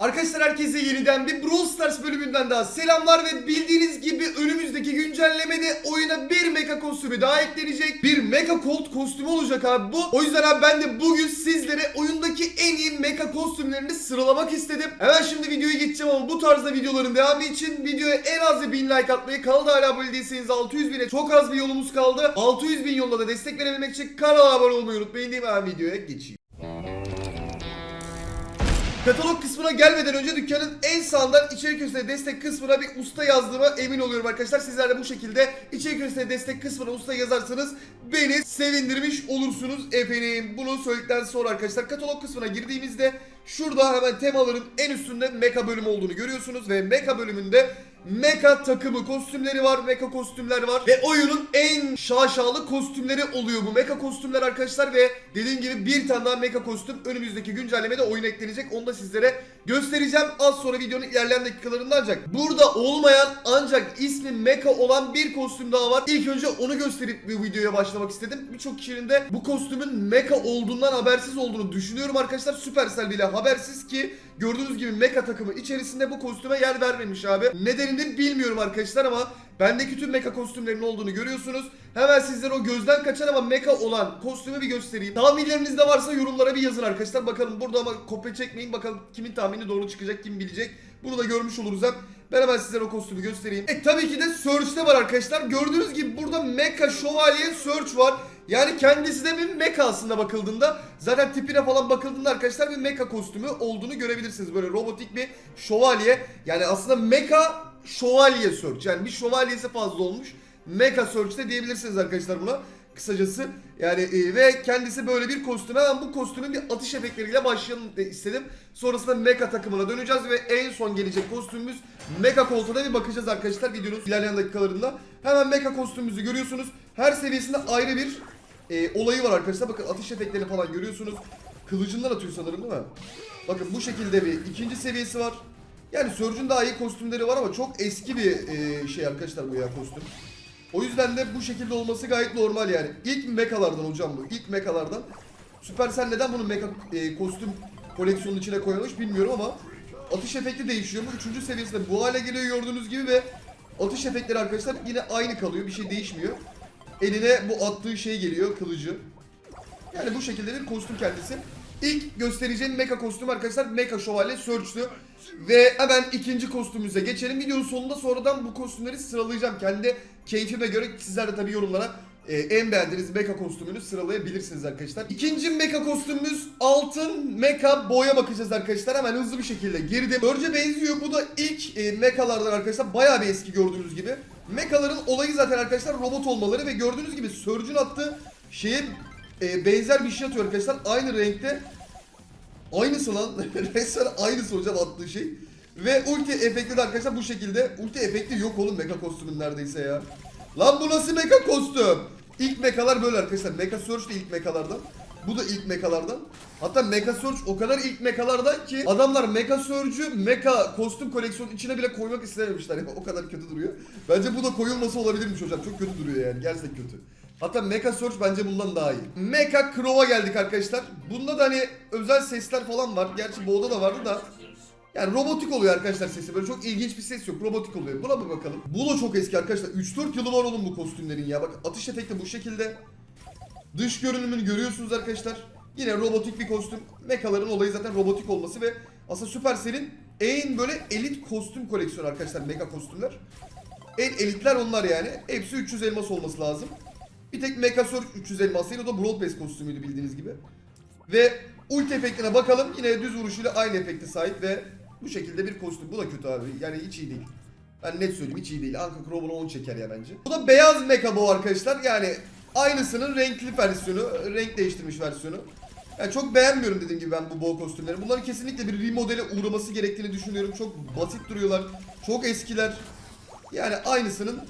Arkadaşlar herkese yeniden bir Brawl Stars bölümünden daha selamlar ve bildiğiniz gibi önümüzdeki güncellemede oyuna bir mecha kostümü daha eklenecek. Bir mecha Colt kostümü olacak abi bu. O yüzden abi ben de bugün sizlere oyundaki en iyi mecha kostümlerini sıralamak istedim. Hemen şimdi videoya geçeceğim ama bu tarzda videoların devamı için videoya en az bir 1000 like atmayı, kanala hala abone değilseniz 600 bine çok az bir yolumuz kaldı. 600 bin yoluna da destek verebilmek için kanala abone olmayı unutmayın mi? Hemen videoya geçeyim. Katalog kısmına gelmeden önce dükkanın en sağından içerik üstüne destek kısmına bir usta yazdığıma emin oluyorum arkadaşlar. Sizler de bu şekilde içerik üstüne destek kısmına usta yazarsanız beni sevindirmiş olursunuz efendim. Bunu söyledikten sonra arkadaşlar katalog kısmına girdiğimizde şurada hemen temaların en üstünde mecha bölümü olduğunu görüyorsunuz ve mecha bölümünde Mecha takımı kostümleri var, mecha kostümler var ve oyunun en şaşalı kostümleri oluyor bu mecha kostümler arkadaşlar ve dediğim gibi bir tane daha mecha kostüm önümüzdeki güncellemede oyuna eklenecek. Onu da sizlere göstereceğim az sonra videonun ilerleyen dakikalarında ancak burada olmayan ancak ismi mecha olan bir kostüm daha var. İlk önce onu gösterip bir videoya başlamak istedim. Birçok kişinin de bu kostümün mecha olduğundan habersiz olduğunu düşünüyorum arkadaşlar. Supercell bile habersiz ki gördüğünüz gibi mecha takımı içerisinde bu kostüme yer vermemiş abi. Nedenini bilmiyorum arkadaşlar ama bendeki tüm mecha kostümlerin olduğunu görüyorsunuz. Hemen sizlere o gözden kaçan ama mecha olan kostümü bir göstereyim. Tahminleriniz de varsa yorumlara bir yazın arkadaşlar. Bakalım burada ama kopya çekmeyin. Bakalım kimin tahmini doğru çıkacak kim bilecek. Bunu da görmüş oluruz hem. Ben hemen sizlere o kostümü göstereyim. E tabii ki de Search'te var arkadaşlar. Gördüğünüz gibi burada Mecha Şövalye Search var. Yani kendisi de bir mecha aslında bakıldığında. Zaten tipine falan bakıldığında arkadaşlar bir mecha kostümü olduğunu görebilirsiniz. Böyle robotik bir şövalye. Yani aslında mecha şövalye search. Yani bir şövalyesi fazla olmuş. Mecha search de diyebilirsiniz arkadaşlar buna. Kısacası yani e, ve kendisi böyle bir kostüm. Hemen bu kostümün bir atış efektleriyle başlayalım de istedim. Sonrasında mecha takımına döneceğiz ve en son gelecek kostümümüz mecha koltuğuna bir bakacağız arkadaşlar videonun ilerleyen dakikalarında. Hemen mecha kostümümüzü görüyorsunuz. Her seviyesinde ayrı bir e, olayı var arkadaşlar. Bakın atış efektlerini falan görüyorsunuz. Kılıcından atıyor sanırım değil mi? Bakın bu şekilde bir ikinci seviyesi var. Yani Surge'un daha iyi kostümleri var ama çok eski bir e, şey arkadaşlar bu ya kostüm. O yüzden de bu şekilde olması gayet normal yani. İlk mekalardan hocam bu. İlk mekalardan. Supercell neden bunu meka e, kostüm koleksiyonun içine koymuş bilmiyorum ama atış efekti değişiyor mu? Üçüncü seviyesinde bu hale geliyor gördüğünüz gibi ve atış efektleri arkadaşlar yine aynı kalıyor. Bir şey değişmiyor. Eline bu attığı şey geliyor kılıcı. Yani bu şekilde bir kostüm kendisi. İlk göstereceğim mecha kostüm arkadaşlar Mecha Şövalye Surge'tü. Ve hemen ikinci kostümümüze geçelim. Videonun sonunda sonradan bu kostümleri sıralayacağım. Kendi keyfime göre sizler de tabii yorumlara e, en beğendiğiniz mecha kostümünü sıralayabilirsiniz arkadaşlar. İkinci mecha kostümümüz altın mecha boya bakacağız arkadaşlar. Hemen hızlı bir şekilde girdim. Örce benziyor. Bu da ilk e, mechalardan arkadaşlar. Bayağı bir eski gördüğünüz gibi. Mechaların olayı zaten arkadaşlar robot olmaları ve gördüğünüz gibi Surge'un attığı şeye e, benzer bir şey atıyor arkadaşlar. Aynı renkte. Aynısı lan. Resmen aynısı hocam attığı şey. Ve ulti efekti de arkadaşlar bu şekilde. Ulti efekti yok oğlum mecha kostümün neredeyse ya. Lan bu nasıl mecha kostüm? İlk mekalar böyle arkadaşlar. Mecha Surge de ilk mekalardan. Bu da ilk mekalardan. Hatta Mecha Surge o kadar ilk mekalardan ki adamlar Mecha Surge'ü Mecha kostüm koleksiyonun içine bile koymak istememişler. Yani o kadar kötü duruyor. Bence bu da koyulması olabilirmiş hocam. Çok kötü duruyor yani. Gerçekten kötü. Hatta Mecha Surge bence bundan daha iyi. Mecha Crow'a geldik arkadaşlar. Bunda da hani özel sesler falan var. Gerçi Bo'da da vardı da. Yani robotik oluyor arkadaşlar sesi. Böyle çok ilginç bir ses yok. Robotik oluyor. Buna bir bakalım. Bu da çok eski arkadaşlar. 3-4 yılı var oğlum bu kostümlerin ya. Bak atış efekti bu şekilde. Dış görünümünü görüyorsunuz arkadaşlar. Yine robotik bir kostüm. Mekaların olayı zaten robotik olması ve aslında Supercell'in en böyle elit kostüm koleksiyonu arkadaşlar. Mega kostümler. En elitler onlar yani. Hepsi 300 elmas olması lazım. Bir tek Mecha Surge 300 elmas değil. O da Broad Base kostümüydü bildiğiniz gibi. Ve ulti efektine bakalım. Yine düz vuruşuyla aynı efekte sahip ve bu şekilde bir kostüm. Bu da kötü abi. Yani hiç iyi değil. Ben net söyleyeyim hiç iyi değil. Anka Crow'unu 10 çeker ya bence. Bu da beyaz mecha bu arkadaşlar. Yani aynısının renkli versiyonu. Renk değiştirmiş versiyonu. Yani çok beğenmiyorum dediğim gibi ben bu bow kostümleri. Bunların kesinlikle bir remodele uğraması gerektiğini düşünüyorum. Çok basit duruyorlar. Çok eskiler. Yani aynısının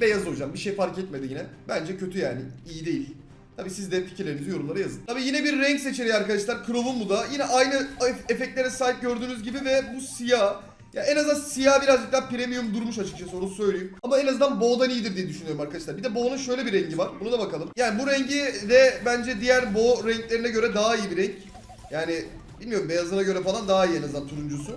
beyaz hocam. Bir şey fark etmedi yine. Bence kötü yani. İyi değil. Tabi siz de fikirlerinizi yorumlara yazın. Tabi yine bir renk seçeneği arkadaşlar. Crow'un bu da. Yine aynı ef- efektlere sahip gördüğünüz gibi ve bu siyah. Ya en azından siyah birazcık daha premium durmuş açıkçası onu söyleyeyim. Ama en azından Bo'dan iyidir diye düşünüyorum arkadaşlar. Bir de Bo'nun şöyle bir rengi var. Bunu da bakalım. Yani bu rengi de bence diğer Bo renklerine göre daha iyi bir renk. Yani bilmiyorum beyazına göre falan daha iyi en azından turuncusu.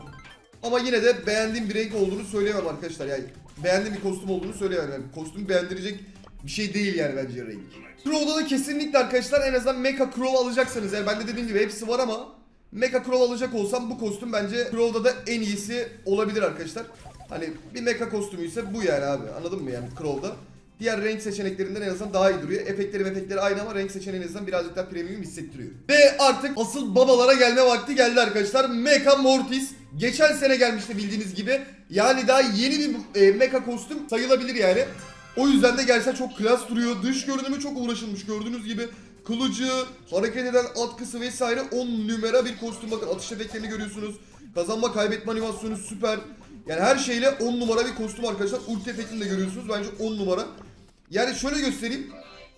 Ama yine de beğendiğim bir renk olduğunu söyleyemem arkadaşlar. Yani beğendiğim bir kostüm olduğunu söyleyemem. Yani kostümü beğendirecek bir şey değil yani bence renk. Crow'da da kesinlikle arkadaşlar en azından Mecha Crow alacaksanız yani ben de dediğim gibi hepsi var ama Mecha Crow alacak olsam bu kostüm bence Crow'da da en iyisi olabilir arkadaşlar. Hani bir mecha kostümü ise bu yani abi anladın mı yani Crow'da. Diğer renk seçeneklerinden en azından daha iyi duruyor. Efektleri efektleri aynı ama renk seçeneği en azından birazcık daha premium hissettiriyor. Ve artık asıl babalara gelme vakti geldi arkadaşlar. Mecha Mortis. Geçen sene gelmişti bildiğiniz gibi. Yani daha yeni bir e, mecha kostüm sayılabilir yani. O yüzden de gerçekten çok klas duruyor. Dış görünümü çok uğraşılmış gördüğünüz gibi. Kılıcı, hareket eden atkısı vesaire 10 numara bir kostüm. Bakın atış efektlerini görüyorsunuz. Kazanma kaybetme animasyonu süper. Yani her şeyle 10 numara bir kostüm arkadaşlar. Ulti efektini de görüyorsunuz. Bence 10 numara. Yani şöyle göstereyim.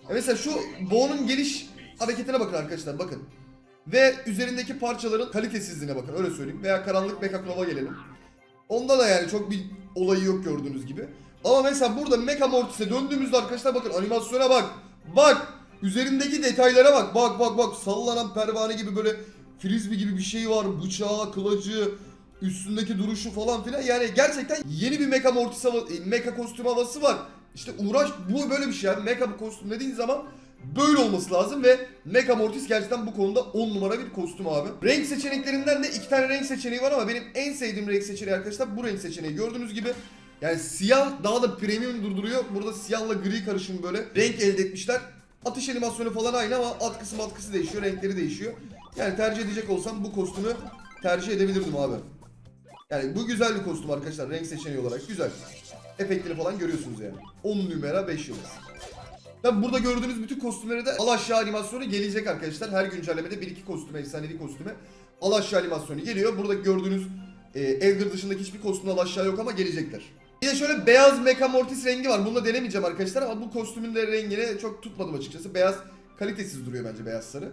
Ya mesela şu Bo'nun geliş hareketine bakın arkadaşlar bakın. Ve üzerindeki parçaların kalitesizliğine bakın öyle söyleyeyim. Veya karanlık Mekaklova gelelim. Onda da yani çok bir olayı yok gördüğünüz gibi. Ama mesela burada Mecha Mortis'e döndüğümüzde arkadaşlar bakın animasyona bak. Bak. Üzerindeki detaylara bak. Bak bak bak. Sallanan pervane gibi böyle frisbee gibi bir şey var. Bıçağı, kılıcı, üstündeki duruşu falan filan. Yani gerçekten yeni bir Mecha Mortis e, Mecha kostüm havası var. İşte uğraş bu böyle bir şey yani. Mecha kostüm dediğin zaman böyle olması lazım ve Mecha Mortis gerçekten bu konuda 10 numara bir kostüm abi. Renk seçeneklerinden de iki tane renk seçeneği var ama benim en sevdiğim renk seçeneği arkadaşlar bu renk seçeneği. Gördüğünüz gibi yani siyah daha da premium durduruyor. Burada siyahla gri karışım böyle renk elde etmişler. Atış animasyonu falan aynı ama atkısı matkısı değişiyor, renkleri değişiyor. Yani tercih edecek olsam bu kostümü tercih edebilirdim abi. Yani bu güzel bir kostüm arkadaşlar renk seçeneği olarak güzel. Efektleri falan görüyorsunuz yani. 10 numara 5 yıldız. Tabi burada gördüğünüz bütün kostümlere de al aşağı animasyonu gelecek arkadaşlar. Her güncellemede 1-2 kostüme, efsanevi kostüme al aşağı animasyonu geliyor. Burada gördüğünüz e, Edgar dışındaki hiçbir kostümde al aşağı yok ama gelecekler. Bir de şöyle beyaz Mecha Mortis rengi var. Bunu da denemeyeceğim arkadaşlar ama bu kostümün de rengini çok tutmadım açıkçası. Beyaz kalitesiz duruyor bence beyaz sarı.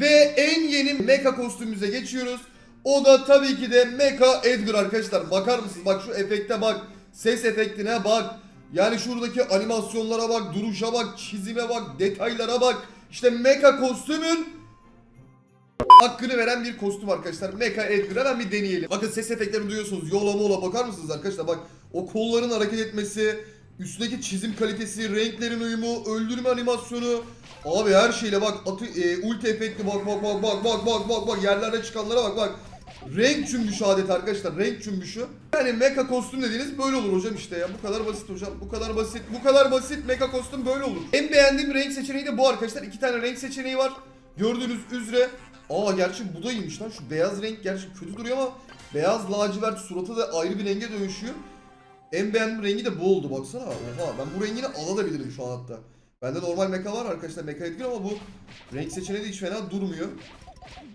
Ve en yeni Mecha kostümümüze geçiyoruz. O da tabii ki de Mecha Edgar arkadaşlar. Bakar mısınız? Bak şu efekte bak. Ses efektine bak. Yani şuradaki animasyonlara bak, duruşa bak, çizime bak, detaylara bak. İşte Mecha kostümün hakkını veren bir kostüm arkadaşlar. Mecha Edgar hemen bir deneyelim. Bakın ses efektlerini duyuyorsunuz. Yola mola bakar mısınız arkadaşlar? Bak o kolların hareket etmesi, üstündeki çizim kalitesi, renklerin uyumu, öldürme animasyonu. Abi her şeyle bak atı, e, ulti efekti bak bak bak bak bak bak bak bak yerlerde çıkanlara bak bak. Renk cümbüşü adeta arkadaşlar renk cümbüşü. Yani mecha kostüm dediğiniz böyle olur hocam işte ya. Bu kadar basit hocam. Bu kadar basit. Bu kadar basit mecha kostüm böyle olur. En beğendiğim renk seçeneği de bu arkadaşlar. İki tane renk seçeneği var. Gördüğünüz üzere. Aa gerçi bu da iyiymiş lan. Şu beyaz renk gerçi kötü duruyor ama beyaz lacivert suratı da ayrı bir renge dönüşüyor. En beğendiğim rengi de bu oldu baksana. Oha ben bu rengini alabilirim şu an hatta. Bende normal mecha var arkadaşlar mecha etkin ama bu renk seçeneği de hiç fena durmuyor.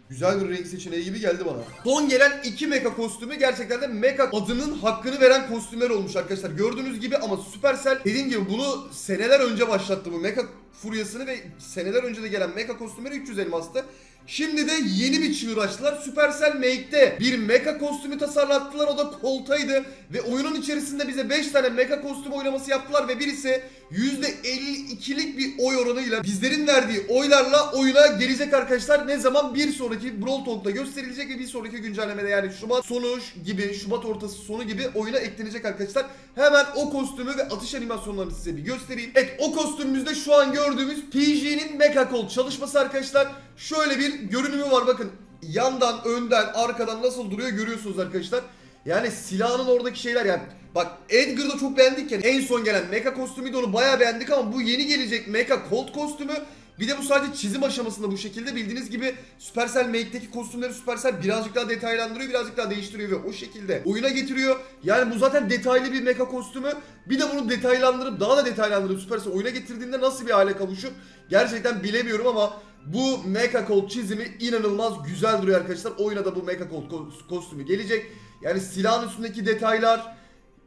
Güzel bir renk seçeneği gibi geldi bana. Son gelen iki mecha kostümü gerçekten de mecha adının hakkını veren kostümler olmuş arkadaşlar. Gördüğünüz gibi ama Supercell dediğim gibi bunu seneler önce başlattı bu mecha furyasını ve seneler önce de gelen mecha kostümleri 300 elmastı. Şimdi de yeni bir çığır açtılar. Supercell Make'de bir mecha kostümü tasarlattılar. O da koltaydı. Ve oyunun içerisinde bize 5 tane mecha kostüm oylaması yaptılar. Ve birisi %52'lik bir oy oranıyla bizlerin verdiği oylarla oyuna gelecek arkadaşlar. Ne zaman? Bir sonraki Brawl Talk'ta gösterilecek ve bir sonraki güncellemede yani Şubat sonu gibi, Şubat ortası sonu gibi oyuna eklenecek arkadaşlar. Hemen o kostümü ve atış animasyonlarını size bir göstereyim. Evet o kostümümüzde şu an gördüğümüz PG'nin Mecha Colt çalışması arkadaşlar. Şöyle bir görünümü var bakın. Yandan, önden, arkadan nasıl duruyor görüyorsunuz arkadaşlar. Yani silahın oradaki şeyler yani. Bak Edgar'da çok beğendik yani. En son gelen Mecha kostümüydü onu bayağı beğendik ama bu yeni gelecek Mecha Colt kostümü bir de bu sadece çizim aşamasında bu şekilde bildiğiniz gibi Supercell Make'deki kostümleri Supercell birazcık daha detaylandırıyor, birazcık daha değiştiriyor ve o şekilde oyuna getiriyor. Yani bu zaten detaylı bir mecha kostümü. Bir de bunu detaylandırıp daha da detaylandırıp Supercell oyuna getirdiğinde nasıl bir hale kavuşur? Gerçekten bilemiyorum ama bu Mecha Colt çizimi inanılmaz güzel duruyor arkadaşlar. Oyuna da bu Mecha Colt ko- kostümü gelecek. Yani silahın üstündeki detaylar,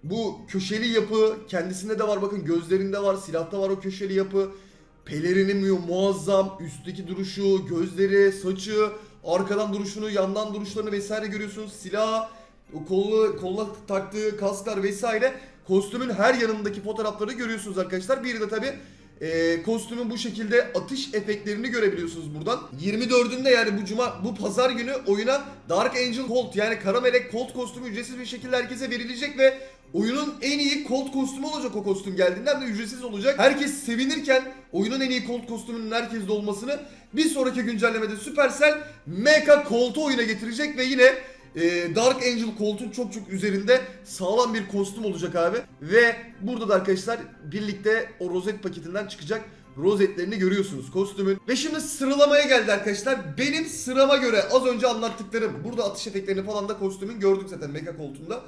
bu köşeli yapı kendisinde de var bakın gözlerinde var, silahta var o köşeli yapı. Pelerini mu- muazzam, üstteki duruşu, gözleri, saçı, arkadan duruşunu, yandan duruşlarını vesaire görüyorsunuz. Silah, o kollu, kolla taktığı kasklar vesaire. Kostümün her yanındaki fotoğrafları görüyorsunuz arkadaşlar. Bir de tabi Ee, kostümün bu şekilde atış efektlerini görebiliyorsunuz buradan. 24'ünde yani bu cuma bu pazar günü oyuna Dark Angel Colt yani Kara Melek Colt kostümü ücretsiz bir şekilde herkese verilecek ve oyunun en iyi Colt kostümü olacak o kostüm geldiğinde de ücretsiz olacak. Herkes sevinirken oyunun en iyi Colt kostümünün herkeste olmasını bir sonraki güncellemede Supercell Mecha Colt'u oyuna getirecek ve yine e, Dark Angel Colt'un çok çok üzerinde sağlam bir kostüm olacak abi. Ve burada da arkadaşlar birlikte o rozet paketinden çıkacak rozetlerini görüyorsunuz kostümün. Ve şimdi sıralamaya geldi arkadaşlar. Benim sırama göre az önce anlattıklarım. Burada atış efektlerini falan da kostümün gördük zaten Mecha Colt'unda.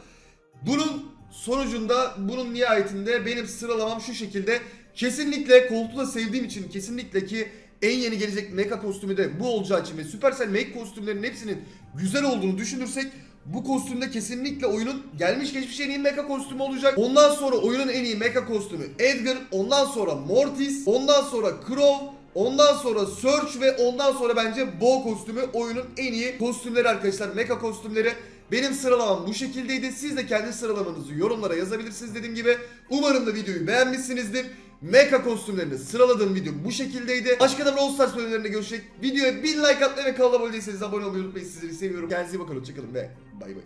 Bunun sonucunda bunun nihayetinde benim sıralamam şu şekilde. Kesinlikle koltuğu da sevdiğim için kesinlikle ki en yeni gelecek mecha kostümü de bu olacağı için ve Supercell make kostümlerinin hepsinin güzel olduğunu düşünürsek bu kostümde kesinlikle oyunun gelmiş geçmiş en iyi mecha kostümü olacak. Ondan sonra oyunun en iyi mecha kostümü Edgar, ondan sonra Mortis, ondan sonra Crow, Ondan sonra Search ve ondan sonra bence Bo kostümü oyunun en iyi kostümleri arkadaşlar. Mecha kostümleri. Benim sıralamam bu şekildeydi. Siz de kendi sıralamanızı yorumlara yazabilirsiniz dediğim gibi. Umarım da videoyu beğenmişsinizdir. Mecha kostümlerini sıraladığım video bu şekildeydi. Başka da Brawl Stars bölümlerinde görüşecek. Videoya bir like atmayı ve kanala abone değilseniz abone olmayı unutmayın. Sizleri seviyorum. Kendinize iyi bakın. Hoşçakalın ve bay bay.